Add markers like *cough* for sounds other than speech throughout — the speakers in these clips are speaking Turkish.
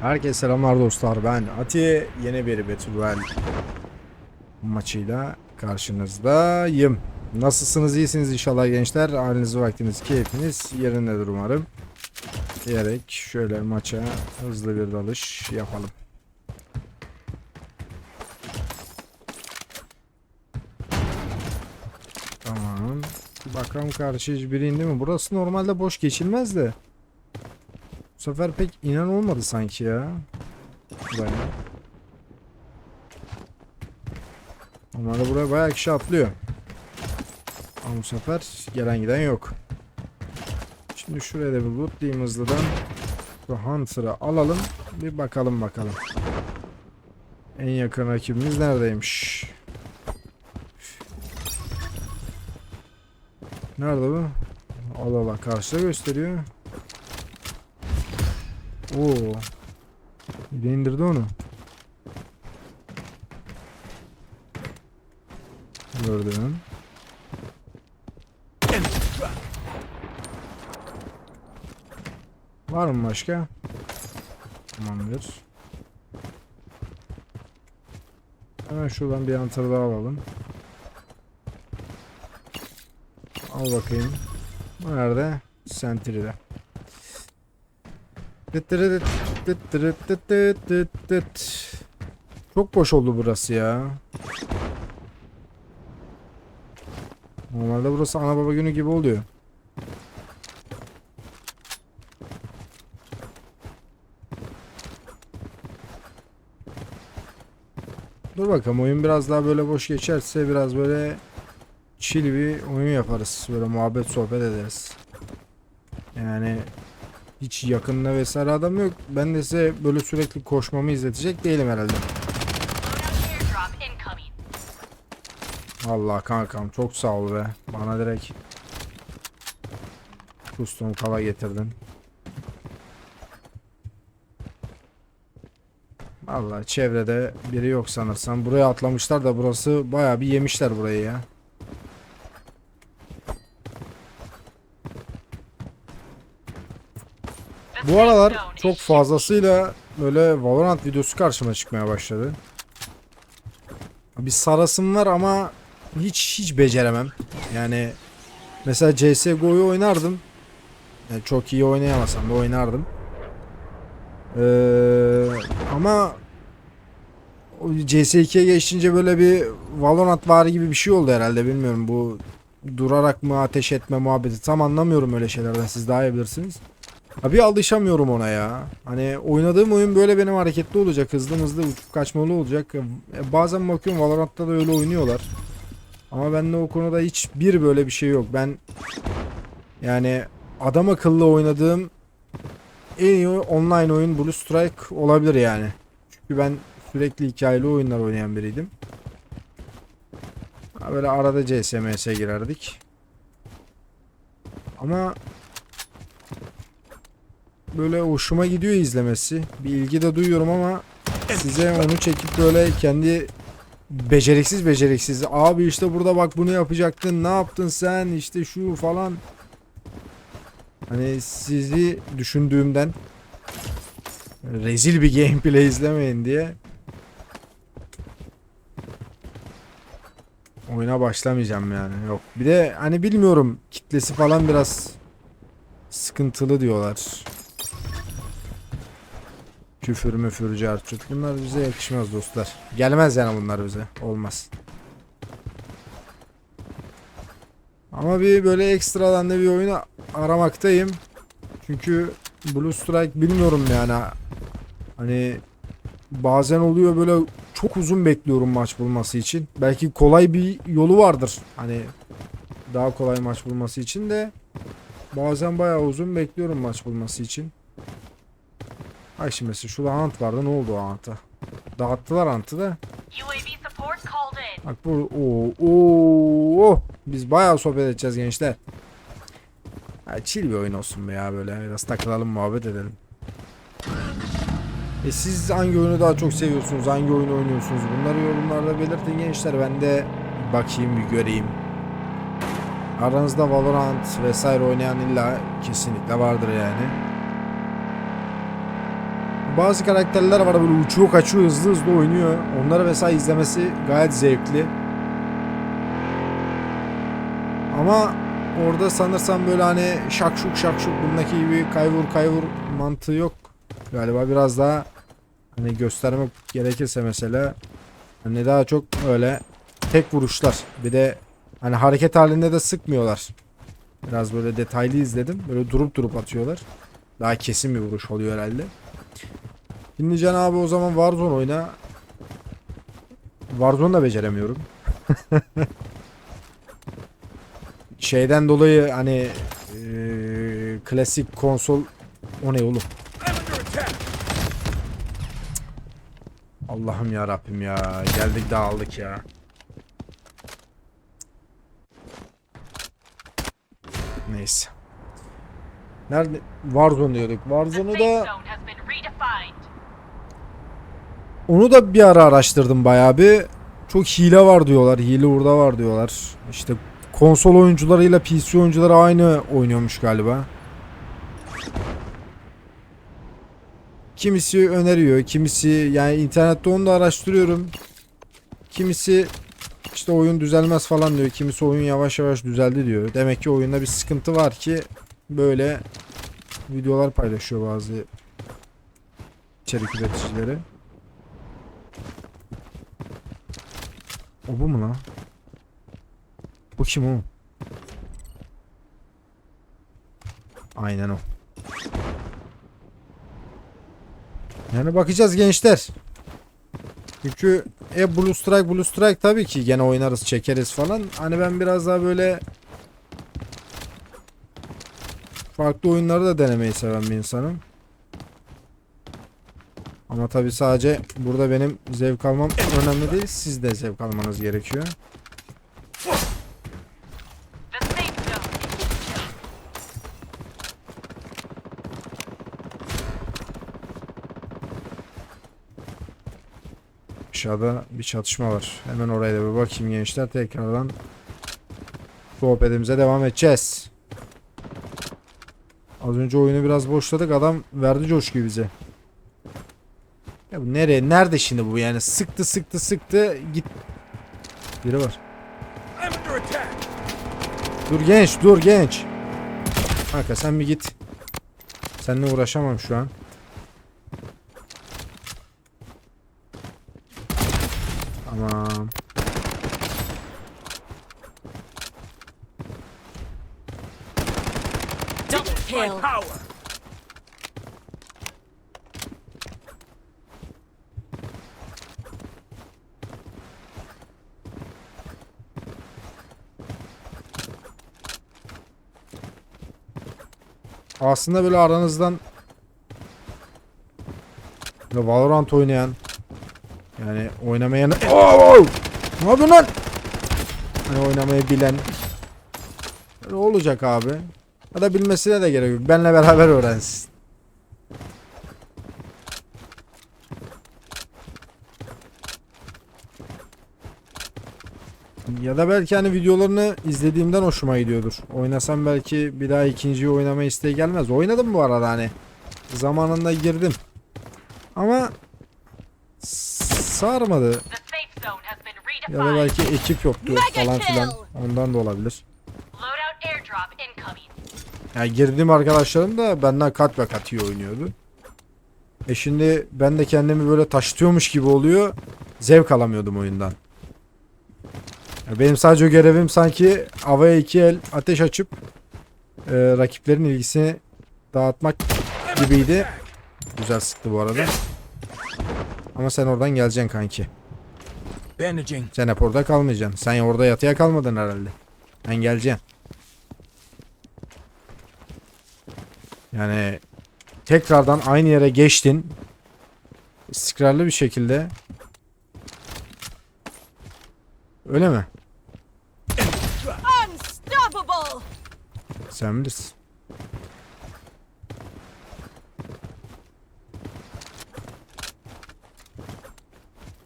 Herkese selamlar dostlar. Ben Ati. Yeni bir Betülvel maçıyla karşınızdayım. Nasılsınız? iyisiniz inşallah gençler. Haliniz, vaktiniz, keyfiniz yerindedir umarım. Diyerek şöyle maça hızlı bir dalış yapalım. Tamam. Bakalım karşı hiçbiri indi mi? Burası normalde boş geçilmez de. Bu sefer pek inan olmadı sanki ya. Buraya. Normalde buraya bayağı kişi atlıyor. Ama bu sefer gelen giden yok. Şimdi şuraya da bir lootlayayım hızlıdan. Bu Hunter'ı alalım. Bir bakalım bakalım. En yakın rakibimiz neredeymiş? Nerede bu? Allah Allah karşıda gösteriyor. Oo. Bir de indirdi onu. Gördüm. Var mı başka? Tamamdır. Hemen şuradan bir anahtarı daha alalım. Al bakayım. Nerede? Sentry'de. Çok boş oldu burası ya. Normalde burası ana baba günü gibi oluyor. Dur bakalım oyun biraz daha böyle boş geçerse biraz böyle chill bir oyun yaparız. Böyle muhabbet sohbet ederiz. Yani hiç yakınında vesaire adam yok. Ben de size böyle sürekli koşmamı izletecek değilim herhalde. Allah kankam çok sağ ol be. Bana direkt custom kala getirdin. Allah çevrede biri yok sanırsam. Buraya atlamışlar da burası bayağı bir yemişler burayı ya. Bu aralar çok fazlasıyla böyle Valorant videosu karşıma çıkmaya başladı. Bir sarasım var ama hiç hiç beceremem. Yani mesela CSGO'yu oynardım. Yani çok iyi oynayamasam da oynardım. Ee, ama o CS2'ye geçince böyle bir Valorant var gibi bir şey oldu herhalde bilmiyorum bu durarak mı ateş etme muhabbeti tam anlamıyorum öyle şeylerden siz daha iyi bilirsiniz. Ha bir alışamıyorum ona ya. Hani oynadığım oyun böyle benim hareketli olacak. Hızlı hızlı uçup kaçmalı olacak. Bazen bakıyorum Valorant'ta da öyle oynuyorlar. Ama bende o konuda hiçbir böyle bir şey yok. Ben yani adam akıllı oynadığım en iyi online oyun Blue Strike olabilir yani. Çünkü ben sürekli hikayeli oyunlar oynayan biriydim. Böyle arada CSMS girerdik. Ama böyle hoşuma gidiyor izlemesi. Bir ilgi de duyuyorum ama size onu çekip böyle kendi beceriksiz beceriksiz abi işte burada bak bunu yapacaktın ne yaptın sen işte şu falan. Hani sizi düşündüğümden rezil bir gameplay izlemeyin diye oyuna başlamayacağım yani. Yok. Bir de hani bilmiyorum kitlesi falan biraz sıkıntılı diyorlar Küfür müfür carçut. Bunlar bize yakışmaz dostlar. Gelmez yani bunlar bize. Olmaz. Ama bir böyle ekstradan da bir oyunu aramaktayım. Çünkü Blue Strike bilmiyorum yani. Hani bazen oluyor böyle çok uzun bekliyorum maç bulması için. Belki kolay bir yolu vardır. Hani daha kolay maç bulması için de bazen bayağı uzun bekliyorum maç bulması için. Ay şimdi mesela şurada ant vardı ne oldu o anta? Dağıttılar antı da. Bak bu oo, oo, oh. biz bayağı sohbet edeceğiz gençler. Ha, chill bir oyun olsun be ya böyle biraz takılalım muhabbet edelim. E siz hangi oyunu daha çok seviyorsunuz? Hangi oyunu oynuyorsunuz? Bunları yorumlarda belirtin gençler. Ben de bakayım bir göreyim. Aranızda Valorant vesaire oynayan illa kesinlikle vardır yani. Bazı karakterler var böyle uçuyor kaçıyor hızlı hızlı oynuyor. Onları mesela izlemesi gayet zevkli. Ama orada sanırsam böyle hani şakşuk şakşuk bundaki gibi kayvur kayvur mantığı yok. Galiba biraz daha hani göstermek gerekirse mesela hani daha çok öyle tek vuruşlar. Bir de hani hareket halinde de sıkmıyorlar. Biraz böyle detaylı izledim. Böyle durup durup atıyorlar. Daha kesin bir vuruş oluyor herhalde. Şimdi Can abi o zaman Warzone oyna. Warzone da beceremiyorum. *laughs* Şeyden dolayı hani eee, klasik konsol o ne oğlum? Allah'ım ya Rabbim ya. Geldik dağıldık ya. Neyse. Nerede? Warzone diyorduk. Warzone'u da onu da bir ara araştırdım bayağı bir. Çok hile var diyorlar. Hile burada var diyorlar. İşte konsol oyuncularıyla PC oyuncuları aynı oynuyormuş galiba. Kimisi öneriyor, kimisi yani internette onu da araştırıyorum. Kimisi işte oyun düzelmez falan diyor. Kimisi oyun yavaş yavaş düzeldi diyor. Demek ki oyunda bir sıkıntı var ki böyle videolar paylaşıyor bazı içerik üreticileri. O bu mu lan? Bu kim o? Aynen o. Yani bakacağız gençler. Çünkü e Blue Strike Blue Strike tabii ki gene oynarız çekeriz falan. Hani ben biraz daha böyle farklı oyunları da denemeyi seven bir insanım. Ama tabii sadece burada benim zevk almam önemli değil. Siz de zevk almanız gerekiyor. Aşağıda bir çatışma var. Hemen oraya da bir bakayım gençler. Tekrardan sohbetimize devam edeceğiz. Az önce oyunu biraz boşladık. Adam verdi coşkuyu bize. Ya bu nereye? Nerede şimdi bu yani? Sıktı sıktı sıktı. Git. Biri var. Dur genç dur genç. Kanka sen bir git. Seninle uğraşamam şu an. Tamam. Double kill. Aslında böyle aranızdan böyle Valorant oynayan yani oynamayan Oo! Ne yapıyorsun lan? Hani oynamayı bilen Böyle olacak abi. Ya da bilmesine de gerek yok. Benle beraber öğrensin. Ya da belki hani videolarını izlediğimden hoşuma gidiyordur. Oynasam belki bir daha ikinciyi oynama isteği gelmez. Oynadım bu arada hani. Zamanında girdim. Ama sarmadı. Ya da belki ekip yoktu falan filan. Ondan da olabilir. İncoming. Yani girdiğim arkadaşlarım da benden kat ve kat iyi oynuyordu. E şimdi ben de kendimi böyle taşıtıyormuş gibi oluyor. Zevk alamıyordum oyundan. Benim sadece görevim sanki havaya iki el ateş açıp e, rakiplerin ilgisini dağıtmak gibiydi. Güzel sıktı bu arada. Ama sen oradan geleceksin kanki. Sen hep orada kalmayacaksın. Sen orada yatıya kalmadın herhalde. Ben geleceğim. Yani tekrardan aynı yere geçtin. İstikrarlı bir şekilde. Öyle mi? Sen bilirsin.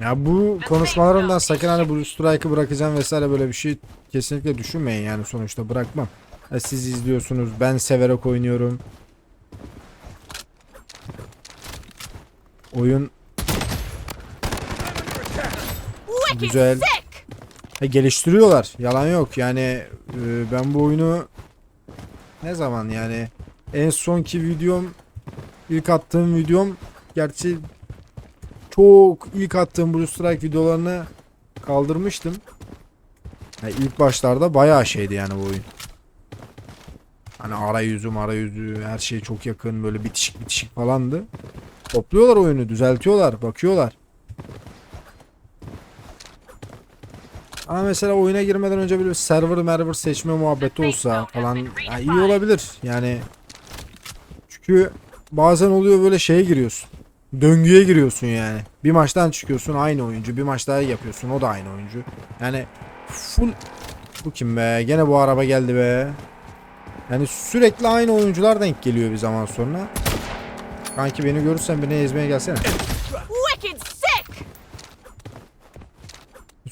Ya bu konuşmalarımdan sakın hani Blue Strike'ı bırakacağım vesaire böyle bir şey kesinlikle düşünmeyin yani sonuçta bırakmam. Ya siz izliyorsunuz ben severek oynuyorum. oyun Güzel. sick! Ha, geliştiriyorlar. Yalan yok. Yani e, ben bu oyunu ne zaman yani en sonki videom ilk attığım videom gerçi çok ilk attığım Blue Strike videolarını kaldırmıştım. Ha, ilk başlarda bayağı şeydi yani bu oyun. Hani arayüzüm arayüzü her şey çok yakın böyle bitişik bitişik falandı. Topluyorlar oyunu düzeltiyorlar bakıyorlar. Ama mesela oyuna girmeden önce bir server merver seçme muhabbeti olsa falan ya iyi olabilir. Yani çünkü bazen oluyor böyle şeye giriyorsun. Döngüye giriyorsun yani. Bir maçtan çıkıyorsun aynı oyuncu. Bir maç daha yapıyorsun o da aynı oyuncu. Yani full bu kim be? Gene bu araba geldi be. Yani sürekli aynı oyuncular denk geliyor bir zaman sonra. Kanki beni görürsen beni ezmeye gelsene.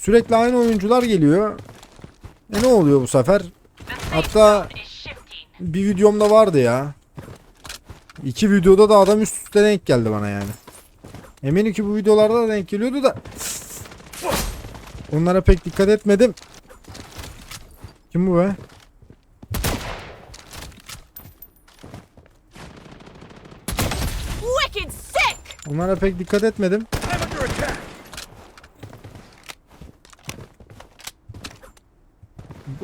Sürekli aynı oyuncular geliyor. E ne oluyor bu sefer? Hatta bir videomda vardı ya. İki videoda da adam üst üste denk geldi bana yani. Eminim ki bu videolarda da denk geliyordu da. Onlara pek dikkat etmedim. Kim bu be? Onlara pek dikkat etmedim.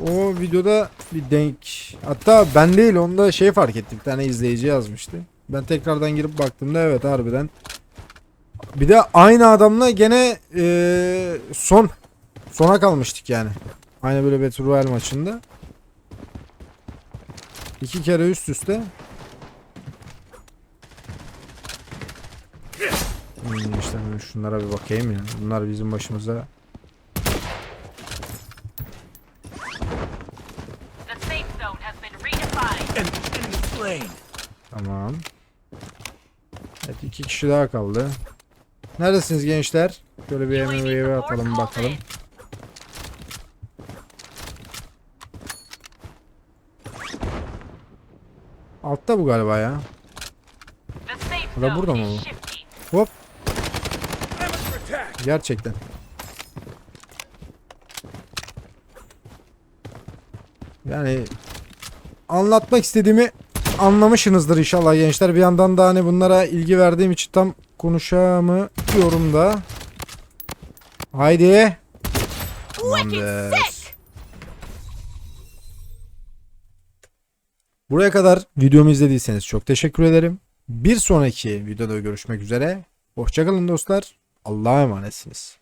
O videoda bir denk. Hatta ben değil onda şey fark ettim. Bir tane izleyici yazmıştı. Ben tekrardan girip baktığımda evet harbiden. Bir de aynı adamla gene eee, son sona kalmıştık yani. Aynı böyle Battle Royale maçında. İki kere üst üste. Hmm, işte şunlara bir bakayım ya. Bunlar bizim başımıza kişi daha kaldı. Neredesiniz gençler? Şöyle bir MMV'ye support atalım bakalım. Altta bu galiba ya. Bu da burada mı bu? Hop gerçekten. Yani anlatmak istediğimi anlamışsınızdır inşallah gençler. Bir yandan da hani bunlara ilgi verdiğim için tam konuşamıyorum da. Haydi. Tamamdır. Buraya kadar videomu izlediyseniz çok teşekkür ederim. Bir sonraki videoda görüşmek üzere. Hoşçakalın dostlar. Allah'a emanetsiniz.